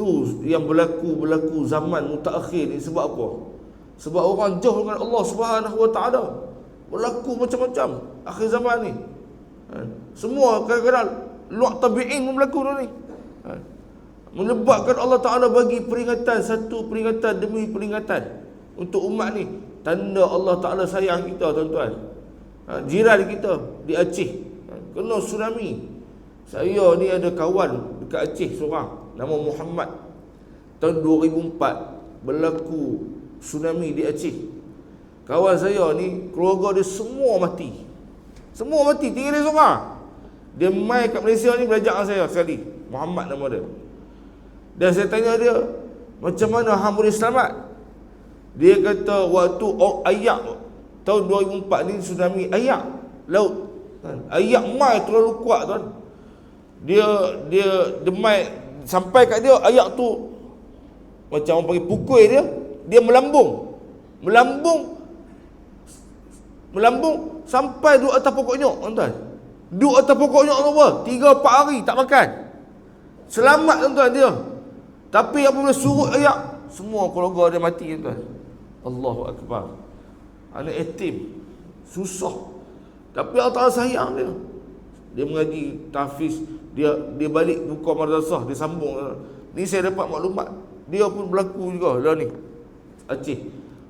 tu yang berlaku-berlaku zaman mutaakhir ni sebab apa? Sebab orang jauh dengan Allah Subhanahu Wa Taala. Berlaku macam-macam akhir zaman ni. Ha. Semua kadang-kadang luak tabi'in pun berlaku ni. Ha. Menyebabkan Allah Ta'ala bagi peringatan Satu peringatan demi peringatan Untuk umat ni Tanda Allah Ta'ala sayang kita tuan-tuan ha, Jiran kita di Aceh Kena tsunami Saya ni ada kawan dekat Aceh seorang Nama Muhammad Tahun 2004 Berlaku tsunami di Aceh Kawan saya ni Keluarga dia semua mati Semua mati Tinggal dia seorang Dia mai kat Malaysia ni belajar dengan saya sekali Muhammad nama dia dan saya tanya dia, macam mana hang boleh selamat? Dia kata waktu oh, ayak tahun 2004 ni tsunami ayak laut. Kan? Ayak mai terlalu kuat tuan. Dia dia demai sampai kat dia ayak tu macam orang panggil pukul dia, dia melambung. Melambung melambung sampai duduk atas pokok nyok tuan. Duduk atas pokok nyok tu apa? 3 4 hari tak makan. Selamat tuan-tuan dia. Tapi apabila surut ayak, semua keluarga dia mati tuan. Allahu akbar. Anak yatim susah. Tapi Allah Taala sayang dia. Dia mengaji tahfiz, dia dia balik buka madrasah, dia sambung. Ni saya dapat maklumat. Dia pun berlaku juga lah ni. Aceh.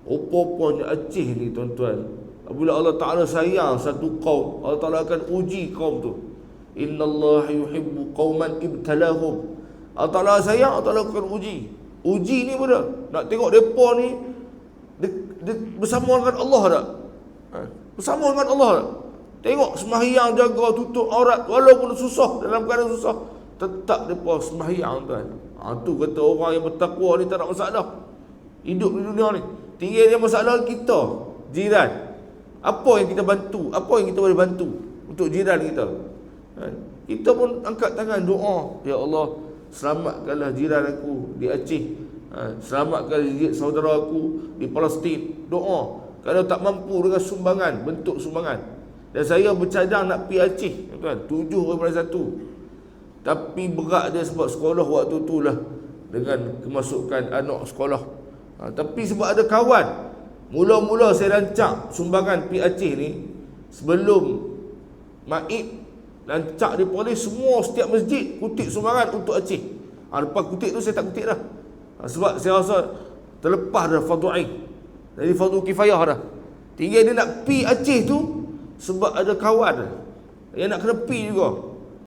Opo-opo Aceh ni tuan-tuan. Apabila Allah Taala sayang satu kaum, Allah Taala akan uji kaum tu. Inna Allah yuhibbu qauman ibtalahum Allah Ta'ala sayang, Allah Ta'ala akan uji Uji ni pada Nak tengok mereka ni dia, dia Bersama dengan Allah tak? Ha? Bersama dengan Allah tak? Tengok sembahyang jaga tutup aurat Walaupun susah dalam keadaan susah. Tetap mereka sembahyang tuan. Ha, tu kata orang yang bertakwa ni tak nak masalah. Hidup di dunia ni. Tinggal dia masalah kita Jiran. Apa yang kita bantu? Apa yang kita boleh bantu Untuk jiran kita? Ha? Kita pun angkat tangan doa. Ya Allah Selamatkanlah jiran aku di Aceh. Ha, Selamatkan saudara aku di Palestin. Doa. Kalau tak mampu dengan sumbangan Bentuk sumbangan Dan saya bercadang nak pergi Aceh tuan, Tujuh daripada satu Tapi berat dia sebab sekolah waktu tu lah Dengan kemasukan anak sekolah ha, Tapi sebab ada kawan Mula-mula saya rancang sumbangan pergi Aceh ni Sebelum Maib Lancak di polis semua setiap masjid kutip sumbangan untuk Aceh. Ha, lepas kutip tu saya tak kutip dah. Ha, sebab saya rasa terlepas dah fardu ain. Jadi fardu kifayah dah. Tinggal dia nak pi Aceh tu sebab ada kawan yang nak kena pi juga.